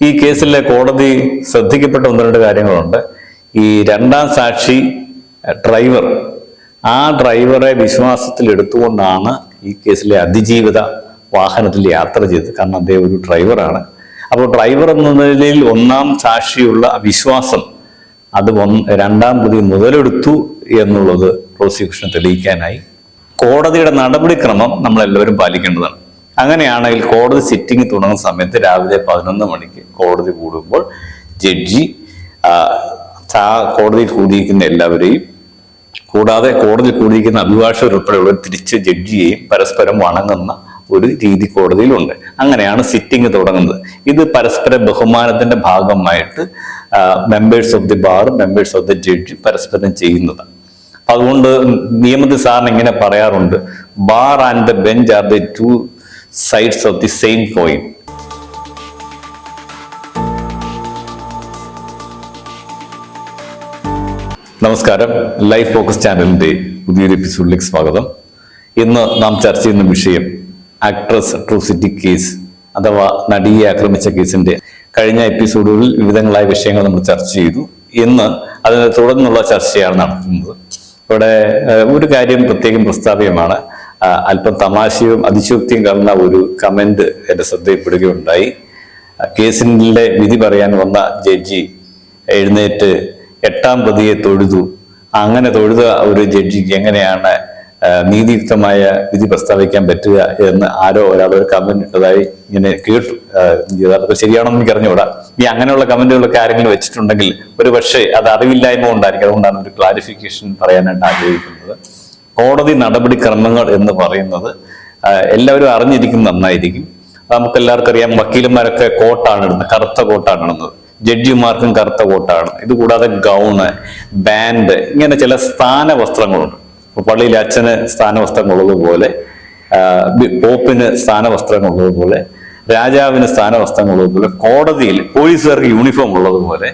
ഈ കേസിലെ കോടതി ശ്രദ്ധിക്കപ്പെട്ട ഒന്ന് രണ്ട് കാര്യങ്ങളുണ്ട്. ഈ രണ്ടാം സാക്ഷി ഡ്രൈവർ ആ ഡ്രൈവറെ വിശ്വാസത്തിൽ എടുത്തുകൊണ്ടാണ് ഈ കേസിലെ അതിജീവിത വാഹനത്തിൽ യാത്ര ചെയ്തത്. കാരണം അദ്ദേഹം ഒരു ഡ്രൈവറാണ്. അപ്പോൾ ഡ്രൈവർ എന്ന നിലയിൽ ഒന്നാം സാക്ഷിയുള്ള വിശ്വാസം അത് രണ്ടാം പ്രതി മുതലെടുത്തു എന്നുള്ളത് പ്രോസിക്യൂഷൻ തെളിയിക്കാനായി. കോടതിയുടെ നടപടിക്രമം നമ്മളെല്ലാവരും പാലിക്കേണ്ടതാണ്. അങ്ങനെയാണെങ്കിൽ കോടതി സിറ്റിംഗ് തുടങ്ങുന്ന സമയത്ത് രാവിലെ പതിനൊന്ന് മണിക്ക് കോടതി കൂടുമ്പോൾ ജഡ്ജി കോടതിയിൽ കൂടിയിരിക്കുന്ന എല്ലാവരെയും കൂടാതെ കോടതിയിൽ കൂടിയിരിക്കുന്ന അഭിഭാഷകർ ഉൾപ്പെടെയുള്ളവർ തിരിച്ച് ജഡ്ജിയെയും പരസ്പരം വണങ്ങുന്ന ഒരു രീതി കോടതിയിലുണ്ട്. അങ്ങനെയാണ് സിറ്റിംഗ് തുടങ്ങുന്നത്. ഇത് പരസ്പര ബഹുമാനത്തിന്റെ ഭാഗമായിട്ട് members of the bar members of the judge പരസ്പരം ചെയ്യുന്നതാണ് അതുകൊണ്ട് നിയമത്തിൽ സാറിന് ഇങ്ങനെ പറയാറുണ്ട്. Bar and the bench are the two sides of the same coin നമസ്കാരം. ലൈഫ് ഫോക്കസ് ചാനലിന്റെ പുതിയൊരു എപ്പിസോഡിലേക്ക് സ്വാഗതം. ഇന്ന് നാം ചർച്ച ചെയ്യുന്ന വിഷയം ആക്ട്രസ് അട്രോസിറ്റി കേസ് അഥവാ നടിയെ ആക്രമിച്ച കേസിന്റെ കഴിഞ്ഞ എപ്പിസോഡുകളിൽ വിവിധങ്ങളായ വിഷയങ്ങൾ നമ്മൾ ചർച്ച ചെയ്തു. ഇന്ന് അതിനെ തുടർന്നുള്ള ചർച്ചയാണ് നടത്തുന്നത്. ഇവിടെ ഒരു കാര്യം പ്രത്യേകം പ്രസ്താവ്യമാണ്. അല്പം തമാശയും അതിശോക്തിയും കാണുന്ന ഒരു കമന്റ് എന്റെ ശ്രദ്ധയിൽപ്പെടുകയുണ്ടായി കേസിലെ വിധി പറയാൻ വന്ന ജഡ്ജി എഴുന്നേറ്റ് എട്ടാം പ്രതിയെ തൊഴുതു. അങ്ങനെ തൊഴുത ഒരു ജഡ്ജിക്ക് എങ്ങനെയാണ് നീതിയുക്തമായ വിധി പ്രസ്താവിക്കാൻ പറ്റുക എന്ന് ആരോ ഒരാൾ ഒരു കമന്റ് ഇട്ടതായി ഇങ്ങനെ കേട്ടു. യഥാർത്ഥത്തിൽ ശരിയാണെന്ന് എനിക്ക് അറിഞ്ഞുകൂടാ ഈ അങ്ങനെയുള്ള കമന്റുകളൊക്കെ ആരെങ്കിലും വെച്ചിട്ടുണ്ടെങ്കിൽ ഒരു പക്ഷേ അത് അറിവില്ലായ്മ കൊണ്ടായിരിക്കും. അതുകൊണ്ടാണ് ഒരു ക്ലാരിഫിക്കേഷൻ പറയാനായിട്ട് ആഗ്രഹിക്കുന്നത്. കോടതി നടപടിക്രമങ്ങൾ എന്ന് പറയുന്നത് എല്ലാവരും അറിഞ്ഞിരിക്കും നന്നായിരിക്കും. നമുക്ക് എല്ലാവർക്കും അറിയാം വക്കീലന്മാരൊക്കെ കോട്ടാണ് ഇടുന്നത് കറുത്ത കോട്ടാണ് ഇടുന്നത്. ജഡ്ജിമാർക്കും കറുത്ത കോട്ടാണ്. ഇത് കൂടാതെ ഗൗണ് ബാൻഡ് ഇങ്ങനെ ചില സ്ഥാന വസ്ത്രങ്ങളുണ്ട് പള്ളിയിൽ അച്ഛന് സ്ഥാന വസ്ത്രങ്ങളുള്ളതുപോലെ ഉള്ളതുപോലെ പോപ്പിന് സ്ഥാന വസ്ത്രങ്ങളുള്ളതുപോലെ രാജാവിന് സ്ഥാന വസ്ത്രങ്ങളുള്ളതുപോലെ കോടതിയിൽ പോലീസുകാർക്ക് യൂണിഫോം ഉള്ളതുപോലെ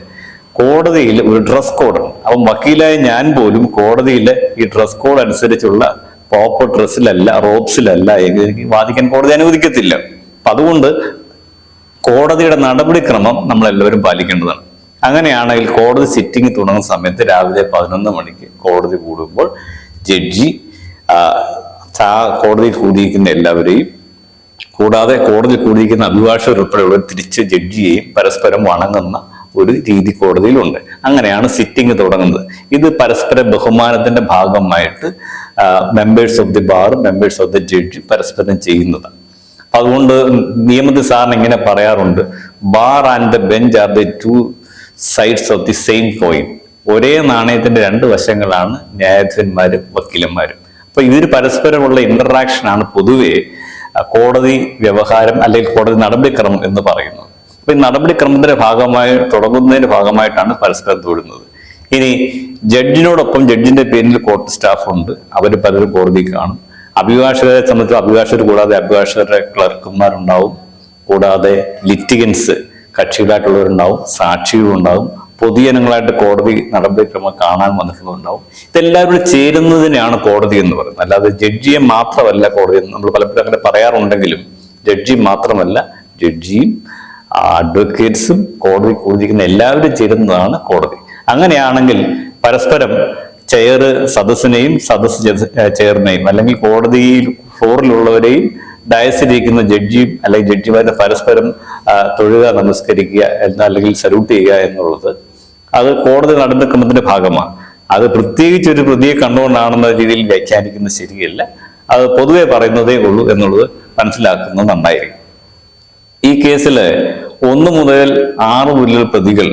കോടതിയിൽ ഒരു ഡ്രസ് കോഡ് അപ്പം വക്കീലായ ഞാൻ പോലും കോടതിയിലെ ഈ ഡ്രസ് കോഡ് അനുസരിച്ചുള്ള പ്രോപ്പർ ഡ്രസ്സിലല്ല റോബ്സിലല്ല എങ്കിൽ എനിക്ക് വാദിക്കാൻ കോടതി അനുവദിക്കത്തില്ല. അപ്പൊ അതുകൊണ്ട് കോടതിയുടെ നടപടിക്രമം നമ്മളെല്ലാവരും പാലിക്കേണ്ടതാണ്. അങ്ങനെയാണെങ്കിൽ കോടതി സിറ്റിംഗ് തുടങ്ങുന്ന സമയത്ത് രാവിലെ പതിനൊന്ന് മണിക്ക് കോടതി കൂടുമ്പോൾ ജഡ്ജി കോടതിയിൽ കൂടിയിരിക്കുന്ന എല്ലാവരെയും കൂടാതെ കോടതിയിൽ കൂടിയിരിക്കുന്ന അഭിഭാഷകർ ഉൾപ്പെടെയുള്ളവർ തിരിച്ച് ജഡ്ജിയെയും പരസ്പരം വണങ്ങുന്ന ഒരു രീതി കോടതിയിലുണ്ട്. അങ്ങനെയാണ് സിറ്റിംഗ് തുടങ്ങുന്നത്. ഇത് പരസ്പര ബഹുമാനത്തിന്റെ ഭാഗമായിട്ട് members of the bar members of the judge പരസ്പരം ചെയ്യുന്നതാണ് അതുകൊണ്ട് നിയമത്തിൽ സാറിന് ഇങ്ങനെ പറയാറുണ്ട് bar and the bench are the two sides of the same coin ഒരേ നാണയത്തിന്റെ രണ്ട് വശങ്ങളാണ് ന്യായാധിപന്മാരും വക്കീലന്മാരും. അപ്പൊ ഇവർ പരസ്പരമുള്ള ഇന്ററാക്ഷൻ ആണ് പൊതുവെ കോടതി വ്യവഹാരം അല്ലെങ്കിൽ കോടതി നടപടിക്രമം എന്ന് പറയുന്നത്. അപ്പൊ ഈ നടപടിക്രമത്തിന്റെ ഭാഗമായി തുടങ്ങുന്നതിന്റെ ഭാഗമായിട്ടാണ് പരസ്പരം തൊടുന്നത്. ഇനി ജഡ്ജിനോടൊപ്പം ജഡ്ജിന്റെ പേരിൽ കോർട്ട് സ്റ്റാഫ് ഉണ്ട് അവർ പലരും കോടതി കാണും. അഭിഭാഷകരെ സംബന്ധിച്ച് അഭിഭാഷകർ കൂടാതെ അഭിഭാഷകരുടെ ക്ലർക്കുമാരുണ്ടാവും കൂടാതെ ലിറ്റിഗൻസ് കക്ഷികളായിട്ടുള്ളവരുണ്ടാവും. സാക്ഷികളുണ്ടാവും. പൊതുജനങ്ങളായിട്ട് കോടതി നടപടിക്രമം കാണാൻ വന്നിട്ടുണ്ടാവും ഇതെല്ലാവരും കൂടി ചേരുന്നതിനാണ് കോടതി എന്ന് പറയുന്നത്. അല്ലാതെ ജഡ്ജിയെ മാത്രമല്ല കോടതി നമ്മൾ പലപ്പോഴും അങ്ങനെ പറയാറുണ്ടെങ്കിലും ജഡ്ജി മാത്രമല്ല ജഡ്ജിയും അഡ്വക്കേറ്റ്സും കോടതി കൂടിയിരിക്കുന്ന എല്ലാവരും ചേരുന്നതാണ് കോടതി. അങ്ങനെയാണെങ്കിൽ പരസ്പരം ചെയർ സദസ്സിനെയും സദസ് ചെയറിനെയും അല്ലെങ്കിൽ കോടതിയിൽ ഫ്ലോറിലുള്ളവരെയും ഡയസിലിരിക്കുന്ന ജഡ്ജിയും അല്ലെങ്കിൽ ജഡ്ജിമാരെ പരസ്പരം തൊഴുക നമസ്കരിക്കുക എന്ന അല്ലെങ്കിൽ സല്യൂട്ട് ചെയ്യുക എന്നുള്ളത് അത് കോടതി നടപടിക്രമത്തിന്റെ ഭാഗമാണ്. അത് പ്രത്യേകിച്ച് ഒരു പ്രതിയെ കണ്ടുകൊണ്ടാണെന്ന രീതിയിൽ വ്യാഖ്യാനിക്കുന്നത് ശരിയല്ല. അത് പൊതുവെ പറയുന്നതേ ഉള്ളൂ എന്നുള്ളത് മനസ്സിലാക്കുന്നത് നന്നായിരിക്കും. ഈ കേസിൽ ഒന്ന് മുതൽ ആറ് മുതൽ പ്രതികൾ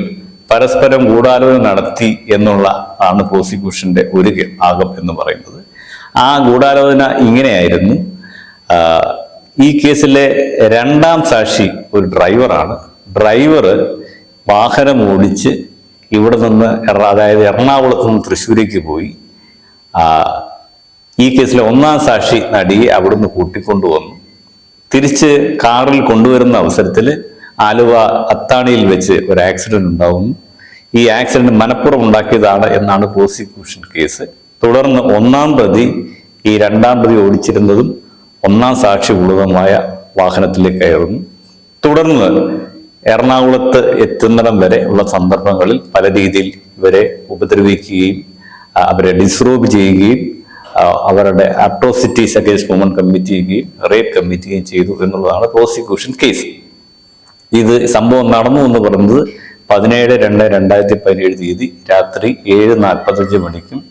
പരസ്പരം ഗൂഢാലോചന നടത്തി എന്നുള്ള ആണ് പ്രോസിക്യൂഷന്റെ ഒരു ഭാഗം എന്ന് പറയുന്നത്. ആ ഗൂഢാലോചന ഇങ്ങനെയായിരുന്നു. ഈ കേസിലെ രണ്ടാം സാക്ഷി ഒരു ഡ്രൈവറാണ്. ഡ്രൈവർ വാഹനം ഓടിച്ച് ഇവിടെ നിന്ന് അതായത് എറണാകുളത്ത് നിന്ന് തൃശ്ശൂരേക്ക് പോയി. ഈ കേസിലെ ഒന്നാം സാക്ഷി നടിയെ അവിടുന്ന് കൂട്ടിക്കൊണ്ടുവന്നു. തിരിച്ച് കാറിൽ കൊണ്ടുവരുന്ന അവസരത്തിൽ ആലുവ അത്താണിയിൽ വെച്ച് ഒരു ആക്സിഡന്റ് ഉണ്ടാവുന്നു. ഈ ആക്സിഡന്റ് മനഃപ്പുറം ഉണ്ടാക്കിയതാണ് എന്നാണ് പ്രോസിക്യൂഷൻ കേസ് തുടർന്ന് ഒന്നാം പ്രതി ഈ രണ്ടാം പ്രതി ഓടിച്ചിരുന്നതും ഒന്നാം സാക്ഷി ഉള്ളതുമായ വാഹനത്തിലേക്ക് കയറുന്നു. തുടർന്ന് എറണാകുളത്ത് എത്തുന്നിടം വരെ ഉള്ള സന്ദർഭങ്ങളിൽ പല രീതിയിൽ ഇവരെ ഉപദ്രവിക്കുകയും അവരെ ഡിസ്റോബ് ചെയ്യുകയും അവരുടെ അട്രോസിറ്റീസ് അഗേൻസ്റ്റ് വുമൺ കമ്മിറ്റ് ചെയ്യുകയും റേപ്പ് കമ്മിറ്റ് ചെയ്യുകയും ചെയ്തു എന്നുള്ളതാണ് പ്രോസിക്യൂഷൻ കേസ് ഇത് സംഭവം നടന്നു എന്ന് പറയുന്നത് പതിനേഴ് രണ്ട് രണ്ടായിരത്തി പതിനേഴ് തീയതി രാത്രി ഏഴ് നാൽപ്പത്തഞ്ച് മണിക്കും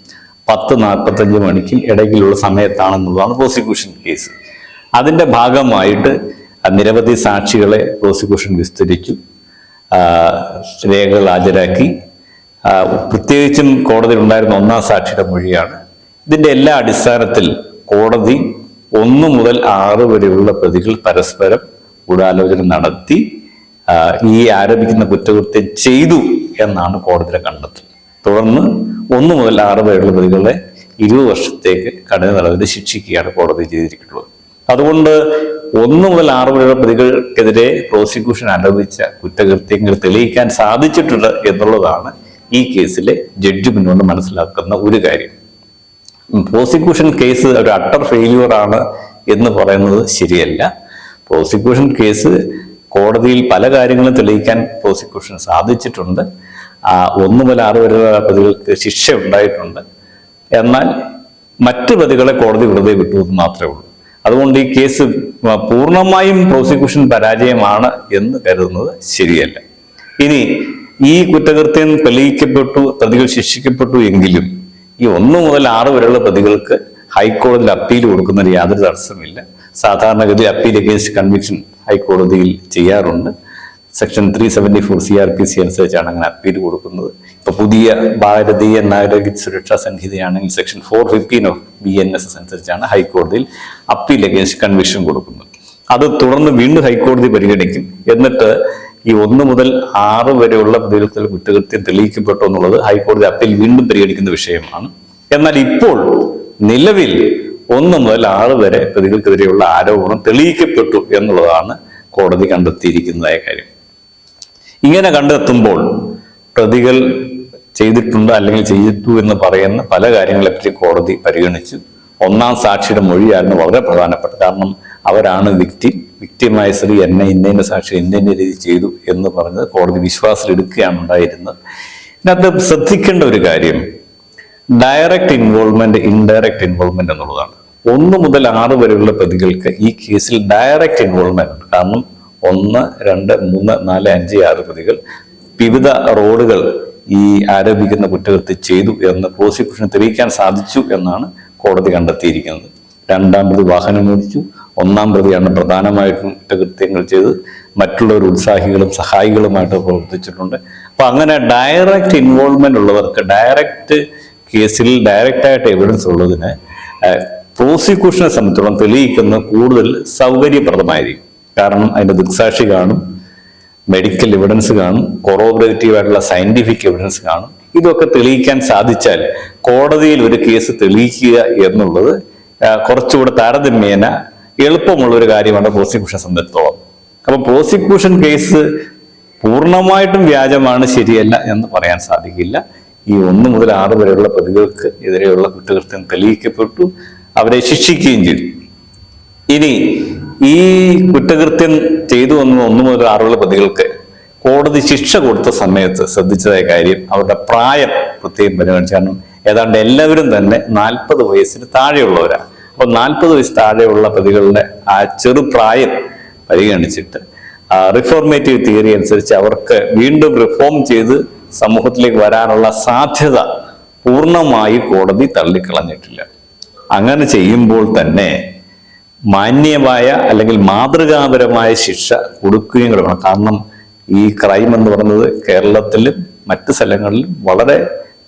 പത്ത് നാൽപ്പത്തഞ്ച് മണിക്കും ഇടയ്ക്കിലുള്ള സമയത്താണെന്നുള്ളതാണ് പ്രോസിക്യൂഷൻ കേസ് അതിന്റെ ഭാഗമായിട്ട് നിരവധി സാക്ഷികളെ പ്രോസിക്യൂഷൻ വിസ്തരിച്ചു രേഖകൾ ഹാജരാക്കി. പ്രത്യേകിച്ചും കോടതിയിൽ ഉണ്ടായിരുന്ന ഒന്നാം സാക്ഷിയുടെ മൊഴിയാണ് ഇതിന്റെ എല്ലാ അടിസ്ഥാനത്തിൽ കോടതി ഒന്ന് മുതൽ ആറ് വരെയുള്ള പ്രതികൾ പരസ്പരം ഗൂഢാലോചന നടത്തി ഈ ആരോപിക്കുന്ന കുറ്റകൃത്യം ചെയ്തു എന്നാണ് കോടതിയുടെ കണ്ടെത്തൽ. തുടർന്ന് ഒന്ന് മുതൽ ആറ് വരെയുള്ള പ്രതികളെ ഇരുപത് വർഷത്തേക്ക് കഠിന നടപടി ശിക്ഷിക്കുകയാണ് കോടതി ചെയ്തിരിക്കുന്നത്. അതുകൊണ്ട് ഒന്ന് മുതൽ ആറ് വരെയുള്ള പ്രതികൾക്കെതിരെ പ്രോസിക്യൂഷൻ ആരോപിച്ച കുറ്റകൃത്യങ്ങൾ തെളിയിക്കാൻ സാധിച്ചിട്ടുണ്ട് എന്നുള്ളതാണ് ഈ കേസിലെ ജഡ്ജി മുന്നോട്ട് മനസ്സിലാക്കുന്ന ഒരു കാര്യം. പ്രോസിക്യൂഷൻ കേസ് ഒരു അട്ടർ ഫെയില്യൂർ ആണ് എന്ന് പറയുന്നത് ശരിയല്ല. പ്രോസിക്യൂഷൻ കേസ് കോടതിയിൽ പല കാര്യങ്ങളും തെളിയിക്കാൻ പ്രോസിക്യൂഷൻ സാധിച്ചിട്ടുണ്ട്. ഒന്ന് മുതൽ ആറ് വരെയുള്ള പ്രതികൾക്ക് ശിക്ഷ ഉണ്ടായിട്ടുണ്ട്. എന്നാൽ മറ്റ് പ്രതികളെ കോടതി വെറുതെ വിട്ടു എന്ന് മാത്രമേ ഉള്ളൂ. അതുകൊണ്ട് ഈ കേസ് പൂർണമായും പ്രോസിക്യൂഷൻ പരാജയമാണ് എന്ന് കരുതുന്നത് ശരിയല്ല. ഇനി ഈ കുറ്റകൃത്യം തെളിയിക്കപ്പെട്ടു പ്രതികൾ ശിക്ഷിക്കപ്പെട്ടു എങ്കിലും ഈ ഒന്ന് മുതൽ ആറ് വരെയുള്ള പ്രതികൾക്ക് ഹൈക്കോടതിയിൽ അപ്പീൽ കൊടുക്കുന്നതിന് യാതൊരു തടസ്സമില്ല സാധാരണഗതിയിൽ അപ്പീൽ അഗേൻസ്റ്റ് കൺവിക്ഷൻ ഹൈക്കോടതിയിൽ ചെയ്യാറുണ്ട്. Section three seventy four C R P C അനുസരിച്ചാണ് അങ്ങനെ അപ്പീൽ കൊടുക്കുന്നത്. ഇപ്പൊ പുതിയ Bharatiya Nagarik Suraksha സംഹിതയാണെങ്കിൽ section four fifteen of B N S S അനുസരിച്ചാണ് ഹൈക്കോടതിയിൽ അപ്പീൽ അഗേൻസ്റ്റ് കൺവിക്ഷൻ കൊടുക്കുന്നത്. അത് തുടർന്ന് വീണ്ടും ഹൈക്കോടതി പരിഗണിക്കും. എന്നിട്ട് ഈ ഒന്ന് മുതൽ ആറ് വരെയുള്ള പ്രതികൾക്ക് കുറ്റകൃത്യം തെളിയിക്കപ്പെട്ടു എന്നുള്ളത് ഹൈക്കോടതി അപ്പീൽ വീണ്ടും പരിഗണിക്കുന്ന വിഷയമാണ്. എന്നാൽ ഇപ്പോൾ നിലവിൽ ഒന്ന് മുതൽ ആറ് വരെ പ്രതികൾക്കെതിരെയുള്ള ആരോപണം തെളിയിക്കപ്പെട്ടു എന്നുള്ളതാണ് കോടതി കണ്ടെത്തിയിരിക്കുന്നതായ കാര്യം. ഇങ്ങനെ കണ്ടെത്തുമ്പോൾ പ്രതികൾ ചെയ്തിട്ടുണ്ട് അല്ലെങ്കിൽ ചെയ്തു എന്ന് പറയുന്ന പല കാര്യങ്ങളെപ്പറ്റി കോടതി പരിഗണിച്ചു. ഒന്നാം സാക്ഷിയുടെ മൊഴിയായിരുന്നു വളരെ പ്രധാനപ്പെട്ട കാരണം അവരാണ് വിക്ടിം വിക്ടിമായ സ്ത്രീ എന്നെ ഇന്ന ഇന്ന സാക്ഷി ഇന്ന ഇന്ന രീതി ചെയ്തു എന്ന് പറഞ്ഞ് കോടതി വിശ്വാസത്തിലെടുക്കുകയാണ് ഉണ്ടായിരുന്നത്. ഇതിനകത്ത് ശ്രദ്ധിക്കേണ്ട ഒരു കാര്യം ഡയറക്റ്റ് ഇൻവോൾവ്മെന്റ് ഇൻഡയറക്റ്റ് ഇൻവോൾവ്മെന്റ് എന്നുള്ളതാണ്. ഒന്ന് മുതൽ ആറ് വരെയുള്ള പ്രതികൾക്ക് ഈ കേസിൽ ഡയറക്റ്റ് ഇൻവോൾവ്മെന്റ് ഉണ്ട്. കാരണം ഒന്ന് രണ്ട് മൂന്ന് നാല് അഞ്ച് ആറ് പ്രതികൾ വിവിധ റോഡുകൾ ഈ ആരോപിക്കുന്ന കുറ്റകൃത്യം ചെയ്തു എന്ന് പ്രോസിക്യൂഷൻ തെളിയിക്കാൻ സാധിച്ചു എന്നാണ് കോടതി കണ്ടെത്തിയിരിക്കുന്നത്. രണ്ടാമത് വാഹനം ഓടിച്ചു. ഒന്നാം പ്രതിയാണ് പ്രധാനമായിട്ടും കുറ്റകൃത്യങ്ങൾ ചെയ്ത് മറ്റുള്ളവർ ഉത്സാഹികളും സഹായികളുമായിട്ട് പ്രവർത്തിച്ചിട്ടുണ്ട്. അപ്പൊ അങ്ങനെ ഡയറക്റ്റ് ഇൻവോൾവ്മെന്റ് ഉള്ളവർക്ക് ഡയറക്റ്റ് കേസിൽ ഡയറക്റ്റായിട്ട് എവിഡൻസ് ഉള്ളതിന് പ്രോസിക്യൂഷനെ സംബന്ധിച്ചോളം തെളിയിക്കുന്ന കൂടുതൽ സൗകര്യപ്രദമായിരിക്കും. കാരണം അതിന്റെ ദൃക്സാക്ഷി കാണും മെഡിക്കൽ എവിഡൻസ് കാണും കൊറോബറേറ്റീവ് ആയിട്ടുള്ള സയന്റിഫിക് എവിഡൻസ് കാണും. ഇതൊക്കെ തെളിയിക്കാൻ സാധിച്ചാൽ കോടതിയിൽ ഒരു കേസ് തെളിയിക്കുക എന്നുള്ളത് കുറച്ചുകൂടെ താരതമ്യേന എളുപ്പമുള്ള ഒരു കാര്യമാണ് പ്രോസിക്യൂഷൻ സംബന്ധിച്ചോളം. അപ്പൊ പ്രോസിക്യൂഷൻ കേസ് പൂർണമായിട്ടും വ്യാജമാണ് ശരിയല്ല എന്ന് പറയാൻ സാധിക്കില്ല. ഈ ഒന്ന് മുതൽ ആറ് വരെയുള്ള പ്രതികൾക്ക് എതിരെയുള്ള കുറ്റകൃത്യം തെളിയിക്കപ്പെട്ടു അവരെ ശിക്ഷിക്കുകയും ചെയ്തു. ഇനി ഈ കുറ്റകൃത്യം ചെയ്തു വന്ന ഒന്ന് മുതൽ ആറുള്ള പ്രതികൾക്ക് കോടതി ശിക്ഷ കൊടുത്ത സമയത്ത് ശ്രദ്ധിച്ചതായ കാര്യം അവരുടെ പ്രായം പ്രത്യേകം പരിഗണിച്ചാണ്. ഏതാണ്ട് എല്ലാവരും തന്നെ നാൽപ്പത് വയസ്സിന് താഴെയുള്ളവരാണ്. അപ്പൊ നാൽപ്പത് വയസ്സ് താഴെയുള്ള പ്രതികളുടെ ആ ചെറുപ്രായം പരിഗണിച്ചിട്ട് റിഫോർമേറ്റീവ് തിയറി അനുസരിച്ച് അവർക്ക് വീണ്ടും റിഫോം ചെയ്ത് സമൂഹത്തിലേക്ക് വരാനുള്ള സാധ്യത പൂർണമായി കോടതി തള്ളിക്കളഞ്ഞിട്ടില്ല. അങ്ങനെ ചെയ്യുമ്പോൾ തന്നെ മാന്യമായ അല്ലെങ്കിൽ മാതൃകാപരമായ ശിക്ഷ കൊടുക്കുകയും കൂടെ കാരണം ഈ ക്രൈം എന്ന് പറയുന്നത് കേരളത്തിലും മറ്റ് സ്ഥലങ്ങളിലും വളരെ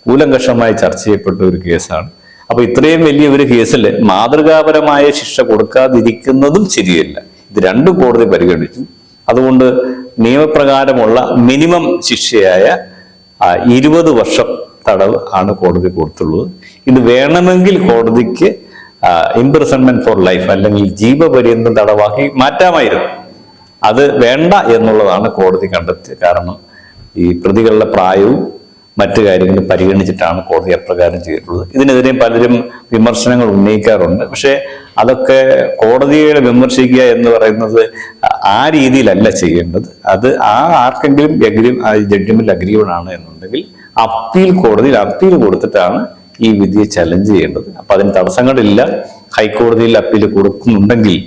കൂലങ്കഷമായി ചർച്ച ചെയ്യപ്പെട്ട ഒരു കേസാണ്. അപ്പൊ ഇത്രയും വലിയ ഒരു കേസിൽ മാതൃകാപരമായ ശിക്ഷ കൊടുക്കാതിരിക്കുന്നതും ശരിയല്ല. ഇത് രണ്ടും കോടതി പരിഗണിച്ചു. അതുകൊണ്ട് നിയമപ്രകാരമുള്ള മിനിമം ശിക്ഷയായ ഇരുപത് വർഷം തടവ് ആണ് കോടതി കൊടുത്തുള്ളത്. ഇത് വേണമെങ്കിൽ കോടതിക്ക് ഇംപ്രിസൺമെന്റ് ഫോർ ലൈഫ് അല്ലെങ്കിൽ ജീവപര്യന്തം തടവാക്കി മാറ്റാമായിരുന്നു. അത് വേണ്ട എന്നുള്ളതാണ് കോടതി കണ്ടെത്തിയത് കാരണം. ഈ പ്രതികളുടെ പ്രായവും മറ്റു കാര്യങ്ങൾ പരിഗണിച്ചിട്ടാണ് കോടതി അപ്രകാരം ചെയ്തിട്ടുള്ളത്. ഇതിനെതിരെ പലരും വിമർശനങ്ങൾ ഉന്നയിക്കാറുണ്ട്. പക്ഷേ അതൊക്കെ കോടതിയെ വിമർശിക്കുക എന്ന് പറയുന്നത് ആ രീതിയിലല്ല ചെയ്യേണ്ടത്. അത് ആ ആർക്കെങ്കിലും എഗ്രി ജഡ്ജ്മെന്റ് അഗ്രീവൺ ആണ് എന്നുണ്ടെങ്കിൽ അപ്പീൽ കോടതിയിൽ അപ്പീൽ കൊടുത്തിട്ടാണ് ഈ വിധിയെ ചലഞ്ച് ചെയ്യേണ്ടത്. അപ്പൊ അതിന് തടസ്സങ്ങളില്ല. ഹൈക്കോടതിയിൽ അപ്പീൽ കൊടുക്കുന്നുണ്ടെങ്കിൽ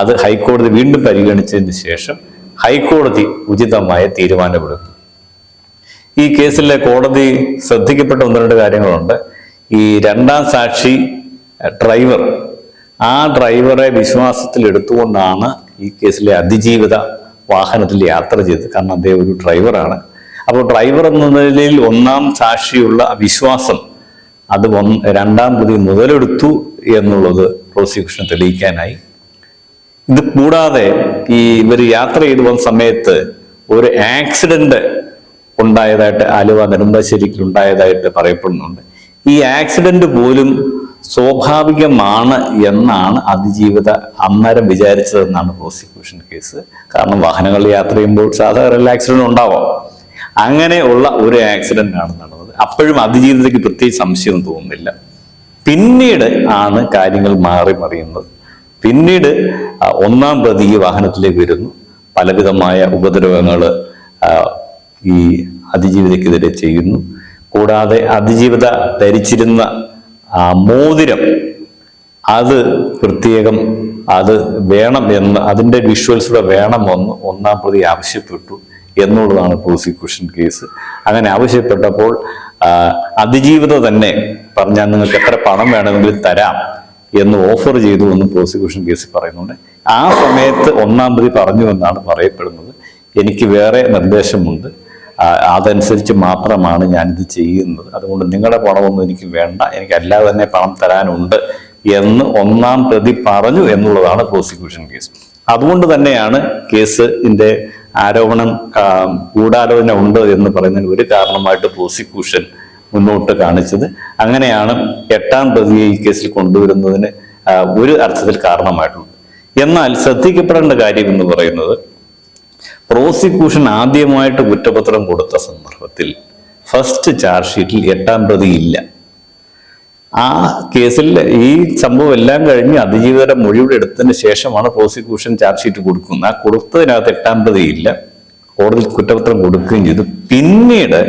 അത് ഹൈക്കോടതി വീണ്ടും പരിഗണിച്ചതിന് ശേഷം ഹൈക്കോടതി ഉചിതമായ തീരുമാനമെടുക്കും. ഈ കേസിലെ കോടതി ശ്രദ്ധിക്കപ്പെട്ട ഒന്ന് രണ്ട് കാര്യങ്ങളുണ്ട്. ഈ രണ്ടാം സാക്ഷി ഡ്രൈവർ ആ ഡ്രൈവറെ വിശ്വാസത്തിൽ എടുത്തുകൊണ്ടാണ് ഈ കേസിലെ അതിജീവിത വാഹനത്തിൽ യാത്ര ചെയ്തത്. കാരണം അദ്ദേഹം ഒരു ഡ്രൈവറാണ്. അപ്പോൾ ഡ്രൈവർ എന്ന നിലയിൽ ഒന്നാം സാക്ഷിയുള്ള വിശ്വാസം അത് രണ്ടാം പ്രതി മുതലെടുത്തു എന്നുള്ളത് പ്രോസിക്യൂഷൻ തെളിയിക്കാനായി. ഇത് കൂടാതെ ഈ ഇവർ യാത്ര ചെയ്തു വന്ന സമയത്ത് ഒരു ആക്സിഡന്റ് ഉണ്ടായതായിട്ട് ആലുവ നെടുമ്പാശ്ശേരിക്ക് ഉണ്ടായതായിട്ട് പറയപ്പെടുന്നുണ്ട്. ഈ ആക്സിഡന്റ് പോലും സ്വാഭാവികമാണ് എന്നാണ് അതിജീവിത അന്നേരം വിചാരിച്ചതെന്നാണ് പ്രോസിക്യൂഷൻ കേസ് കാരണം വാഹനങ്ങൾ യാത്ര ചെയ്യുമ്പോൾ സാധാരണ ആക്സിഡന്റ് ഉണ്ടാവാം. അങ്ങനെ ഉള്ള ഒരു ആക്സിഡന്റ് ആണ് നടന്നത്. അപ്പോഴും അതിജീവിതയ്ക്ക് പ്രത്യേകിച്ച് സംശയം തോന്നുന്നില്ല. പിന്നീട് ആണ് കാര്യങ്ങൾ മാറി മറിയുന്നത്. പിന്നീട് ഒന്നാം പ്രതി ഈ വാഹനത്തിലേക്ക് വരുന്നു. പലവിധമായ ഉപദ്രവങ്ങൾ ഈ അതിജീവിതക്കെതിരെ ചെയ്യുന്നു. കൂടാതെ അതിജീവിത ധരിച്ചിരുന്ന ആ മോതിരം അത് പ്രത്യേകം അത് വേണം എന്ന് അതിന്റെ വിഷ്വൽസ് വേണമെന്ന് ഒന്നാം പ്രതി ആവശ്യപ്പെട്ടു എന്നുള്ളതാണ് പ്രോസിക്യൂഷൻ കേസ് അങ്ങനെ ആവശ്യപ്പെട്ടപ്പോൾ അതിജീവിത തന്നെ പറഞ്ഞാൽ നിങ്ങൾക്ക് എത്ര പണം വേണമെങ്കിലും തരാം എന്ന് ഓഫർ ചെയ്തു എന്ന് പ്രോസിക്യൂഷൻ കേസിൽ പറയുന്നുണ്ട്. ആ സമയത്ത് ഒന്നാം പ്രതി പറഞ്ഞു എന്നാണ് പറയപ്പെടുന്നത്. എനിക്ക് വേറെ നിർദ്ദേശമുണ്ട്. അതനുസരിച്ച് മാത്രമാണ് ഞാനിത് ചെയ്യുന്നത്. അതുകൊണ്ട് നിങ്ങളുടെ പണമൊന്നും എനിക്ക് വേണ്ട. എനിക്ക് അല്ലാതെ തന്നെ പണം തരാനുണ്ട് എന്ന് ഒന്നാം പ്രതി പറഞ്ഞു എന്നുള്ളതാണ് പ്രോസിക്യൂഷൻ കേസ് അതുകൊണ്ട് തന്നെയാണ് കേസിന്റെ ആരോപണം ഗൂഢാലോചന ഉണ്ട് എന്ന് പറയുന്നതിന് ഒരു കാരണമായിട്ട് പ്രോസിക്യൂഷൻ മുന്നോട്ട് കാണിച്ചത്. അങ്ങനെയാണ് എട്ടാം പ്രതിയെ ഈ കേസിൽ കൊണ്ടുവരുന്നതിന് ഒരു അർത്ഥത്തിൽ കാരണമായിട്ടുള്ളത്. എന്നാൽ ശ്രദ്ധിക്കപ്പെടേണ്ട കാര്യം എന്ന് പറയുന്നത് പ്രോസിക്യൂഷൻ ആദ്യമായിട്ട് കുറ്റപത്രം കൊടുത്ത സന്ദർഭത്തിൽ ഫസ്റ്റ് ചാർജ് ഷീറ്റിൽ എട്ടാം പ്രതി ഇല്ല. ആ കേസിൽ ഈ സംഭവം എല്ലാം കഴിഞ്ഞ് അതിജീവിതരുടെ മൊഴിയുടെ എടുത്തതിന് ശേഷമാണ് പ്രോസിക്യൂഷൻ ചാർജ് ഷീറ്റ് കൊടുക്കുന്നത്. ആ കൊടുത്തതിനകത്ത് എട്ടാം പ്രതി ഇല്ല. കോടതി കുറ്റപത്രം കൊടുക്കുകയും ചെയ്തു. പിന്നീട്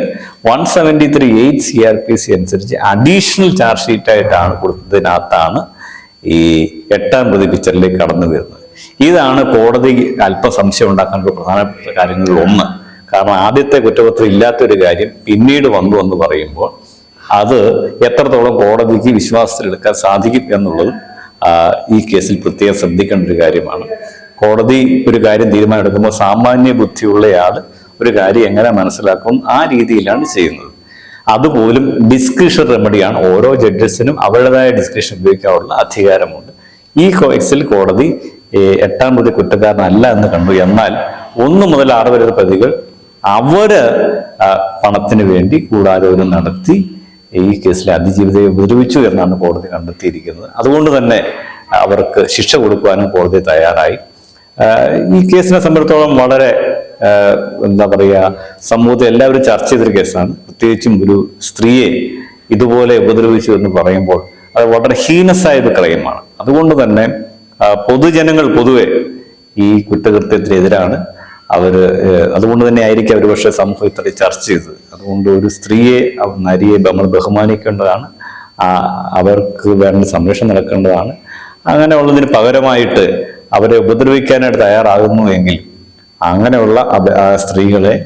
one seventy three eight C R P C അനുസരിച്ച് അഡീഷണൽ ചാർജ് ഷീറ്റായിട്ടാണ് കൊടുത്തതിനകത്താണ് ഈ എട്ടാം പ്രതി പിക്ചറിലേക്ക് കടന്നു വരുന്നത്. ഇതാണ് കോടതി അല്പ സംശയം ഉണ്ടാക്കാനുള്ള പ്രധാനപ്പെട്ട കാര്യങ്ങളിൽ ഒന്ന്. കാരണം ആദ്യത്തെ കുറ്റപത്രം ഇല്ലാത്തൊരു കാര്യം പിന്നീട് വന്നു എന്ന് പറയുമ്പോൾ അത് എത്രത്തോളം കോടതിക്ക് വിശ്വാസത്തിലെടുക്കാൻ സാധിക്കും എന്നുള്ളത് ഈ കേസിൽ പ്രത്യേകം ശ്രദ്ധിക്കേണ്ട ഒരു കാര്യമാണ്. കോടതി ഒരു കാര്യം തീരുമാനമെടുക്കുമ്പോൾ സാമാന്യ ബുദ്ധിയുള്ളയാൾ ഒരു കാര്യം എങ്ങനെ മനസ്സിലാക്കും ആ രീതിയിലാണ് ചെയ്യുന്നത്. അതുപോലും ഡിസ്ക്രിഷൻ റെമഡിയാണ് ഓരോ ജഡ്ജസിനും അവരുടേതായ ഡിസ്ക്രിഷൻ ഉപയോഗിക്കാനുള്ള അധികാരമുണ്ട്. ഈ കേസിൽ കോടതി എട്ടാം പ്രതി കുറ്റക്കാരനല്ല എന്ന് കണ്ടു. എന്നാൽ ഒന്ന് മുതൽ ആറ് വരെ പ്രതികൾ അവർ പണത്തിന് വേണ്ടി കൂടാലോചന നടത്തി ഈ കേസിലെ അതിജീവിതയെ ഉപദ്രവിച്ചു എന്നാണ് കോടതി കണ്ടെത്തിയിരിക്കുന്നത്. അതുകൊണ്ട് തന്നെ അവർക്ക് ശിക്ഷ കൊടുക്കുവാനും കോടതി തയ്യാറായി. ഈ കേസിനെ സംബന്ധിച്ചിടത്തോളം വളരെ എന്താ പറയുക സമൂഹത്തിൽ എല്ലാവരും ചർച്ച ചെയ്തൊരു കേസാണ്. പ്രത്യേകിച്ചും ഒരു സ്ത്രീയെ ഇതുപോലെ ഉപദ്രവിച്ചു എന്ന് പറയുമ്പോൾ അത് വളരെ ഹീനസായ ഒരു ക്രയമാണ് അതുകൊണ്ട് തന്നെ പൊതുജനങ്ങൾ പൊതുവെ ഈ കുറ്റകൃത്യത്തിനെതിരാണ് ഏഹ് അതുകൊണ്ട് തന്നെ ആയിരിക്കും അവർ പക്ഷേ സമൂഹം ഇത്ര ചർച്ച ചെയ്തത്. അതുകൊണ്ട് ഒരു സ്ത്രീയെ നരിയെ നമ്മൾ ബഹുമാനിക്കേണ്ടതാണ്. അവർക്ക് വേണ്ട സംരക്ഷണം നടക്കേണ്ടതാണ് അങ്ങനെയുള്ളതിന് പകരമായിട്ട് അവരെ ഉപദ്രവിക്കാനായിട്ട് തയ്യാറാകുന്നു എങ്കിൽ അങ്ങനെയുള്ള സ്ത്രീകളെ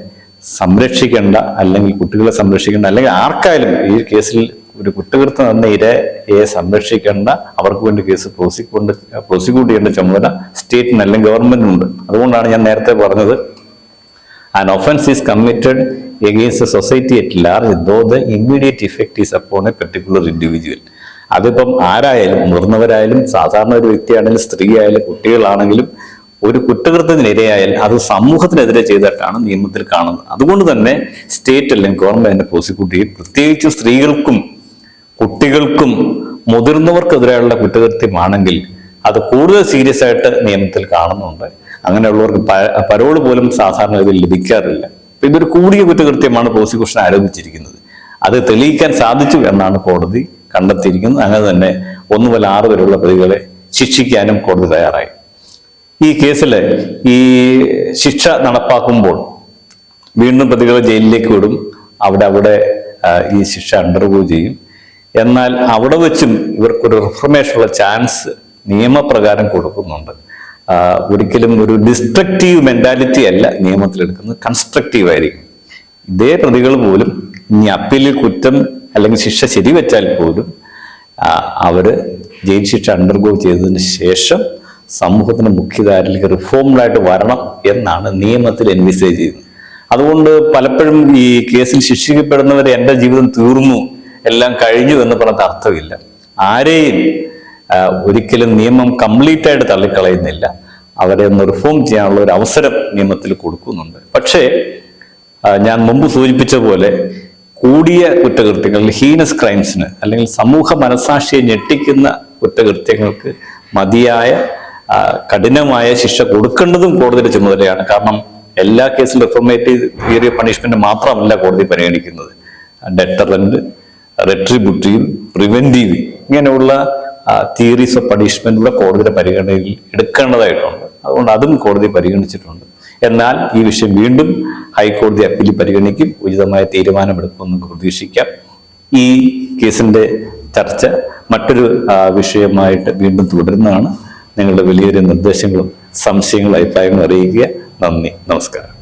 സംരക്ഷിക്കേണ്ട അല്ലെങ്കിൽ കുട്ടികളെ സംരക്ഷിക്കേണ്ട അല്ലെങ്കിൽ ആർക്കായാലും ഈ കേസിൽ ഒരു കുറ്റകൃത്യം നടന്ന ഇരയെ സംരക്ഷിക്കേണ്ട അവർക്ക് വേണ്ടി കേസ് പ്രോസിക്യൂട്ട് പ്രോസിക്യൂട്ട് ചെയ്യേണ്ട ചുമതല സ്റ്റേറ്റിന് അല്ലെങ്കിൽ ഗവൺമെന്റിനുണ്ട്. അതുകൊണ്ടാണ് ഞാൻ നേരത്തെ പറഞ്ഞത് an offence is committed against society at large though the immediate effect is upon a particular individual. അതിപ്പം ആരായാലും മുതിർന്നവരായാലും സാധാരണ ഒരു വ്യക്തിയാണെങ്കിലും സ്ത്രീ ആയാലും കുട്ടികളാണെങ്കിലും ഒരു കുറ്റകൃത്യത്തിനിരയായാൽ അത് സമൂഹത്തിനെതിരെ ചെയ്തിട്ടാണ് നിയമത്തിൽ കാണുന്നത്. അതുകൊണ്ട് തന്നെ സ്റ്റേറ്റ് അല്ലെങ്കിൽ ഗവൺമെന്റ് പ്രോസിക്യൂട്ട് ചെയ്യും. പ്രത്യേകിച്ച് സ്ത്രീകൾക്കും കുട്ടികൾക്കും മുതിർന്നവർക്കെതിരെയുള്ള കുറ്റകൃത്യമാണെങ്കിൽ അത് കൂടുതൽ സീരിയസ് ആയിട്ട് നിയമത്തിൽ കാണുന്നുണ്ട്. അങ്ങനെയുള്ളവർക്ക് പരോൾ പോലും സാധാരണ ഇതിൽ ലഭിക്കാറില്ല. ഇതൊരു കൂടിയ കുറ്റകൃത്യമാണ് പ്രോസിക്യൂഷൻ ആരോപിച്ചിരിക്കുന്നത്. അത് തെളിയിക്കാൻ സാധിച്ചു എന്നാണ് കോടതി കണ്ടെത്തിയിരിക്കുന്നത്. അങ്ങനെ തന്നെ ഒന്ന് മുതൽ ആറ് വരെയുള്ള പ്രതികളെ ശിക്ഷിക്കാനും കോടതി തയ്യാറായി. ഈ കേസിൽ ഈ ശിക്ഷ നടപ്പാക്കുമ്പോൾ വീണ്ടും പ്രതികളെ ജയിലിലേക്ക് വിടും. അവിടെ അവിടെ ഈ ശിക്ഷ അണ്ടർവ്യൂ ചെയ്യും. എന്നാൽ അവിടെ വെച്ചും ഇവർക്കൊരു റിഫർമേഷനുള്ള ചാൻസ് നിയമപ്രകാരം കൊടുക്കുന്നുണ്ട്. ഒരിക്കലും ഒരു ഡിസ്ട്രക്റ്റീവ് മെന്റാലിറ്റി അല്ല നിയമത്തിലെടുക്കുന്നത് കൺസ്ട്രക്റ്റീവ് ആയിരിക്കും. ഇതേ പ്രതികൾ പോലും ഇനി അപ്പീലിൽ കുറ്റം അല്ലെങ്കിൽ ശിക്ഷ ശരിവെച്ചാൽ പോലും അവർ ജയിൽ ശിക്ഷ അണ്ടർഗോ ചെയ്തതിന് ശേഷം സമൂഹത്തിന്റെ മുഖ്യധാരയിലേക്ക് റിഫോംഡായിട്ട് വരണം എന്നാണ് നിയമത്തിൽ എൻവിസേജ് ചെയ്യുന്നത്. അതുകൊണ്ട് പലപ്പോഴും ഈ കേസിൽ ശിക്ഷിക്കപ്പെടുന്നവർ എന്റെ ജീവിതം തീർന്നു എല്ലാം കഴിഞ്ഞു എന്ന് പറഞ്ഞത് അർത്ഥമില്ല. ആരെയും ഒരിക്കലും നിയമം കംപ്ലീറ്റ് ആയിട്ട് തള്ളിക്കളയുന്നില്ല. അവരെ ഒന്ന് റിഫോം ചെയ്യാനുള്ള ഒരു അവസരം നിയമത്തിൽ കൊടുക്കുന്നുണ്ട്. പക്ഷേ ഞാൻ മുമ്പ് സൂചിപ്പിച്ച പോലെ കൂടിയ കുറ്റകൃത്യങ്ങൾ ഹീനസ് ക്രൈംസിന് അല്ലെങ്കിൽ സമൂഹ മനസാക്ഷിയെ ഞെട്ടിക്കുന്ന കുറ്റകൃത്യങ്ങൾക്ക് മതിയായ കഠിനമായ ശിക്ഷ കൊടുക്കേണ്ടതും കോടതിയുടെ ചുമതലയാണ്. കാരണം എല്ലാ കേസിലും റിഫോർമേറ്റീവ് തിയറി പണിഷ്മെന്റ് മാത്രമല്ല കോടതി പരിഗണിക്കുന്നത്. ഡെറ്ററന്റ് റെട്രിബ്യൂട്ടീവ് പ്രിവെന്റീവ് ഇങ്ങനെയുള്ള തിയറീസ് ഓഫ് പണിഷ്മെന്റ് കൂടെ കോടതിയുടെ പരിഗണനയിൽ എടുക്കേണ്ടതായിട്ടുണ്ട്. അതുകൊണ്ട് അതും കോടതി പരിഗണിച്ചിട്ടുണ്ട്. എന്നാൽ ഈ വിഷയം വീണ്ടും ഹൈക്കോടതി അപ്പീൽ പരിഗണിക്കും. ഉചിതമായ തീരുമാനമെടുക്കുമെന്ന് പ്രതീക്ഷിക്കാം. ഈ കേസിന്റെ ചർച്ച മറ്റൊരു വിഷയമായിട്ട് വീണ്ടും തുടരുന്നതാണ്. നിങ്ങളുടെ വലിയൊരു നിർദ്ദേശങ്ങളും സംശയങ്ങളും അഭിപ്രായങ്ങളും അറിയിക്കുക. നന്ദി. നമസ്കാരം.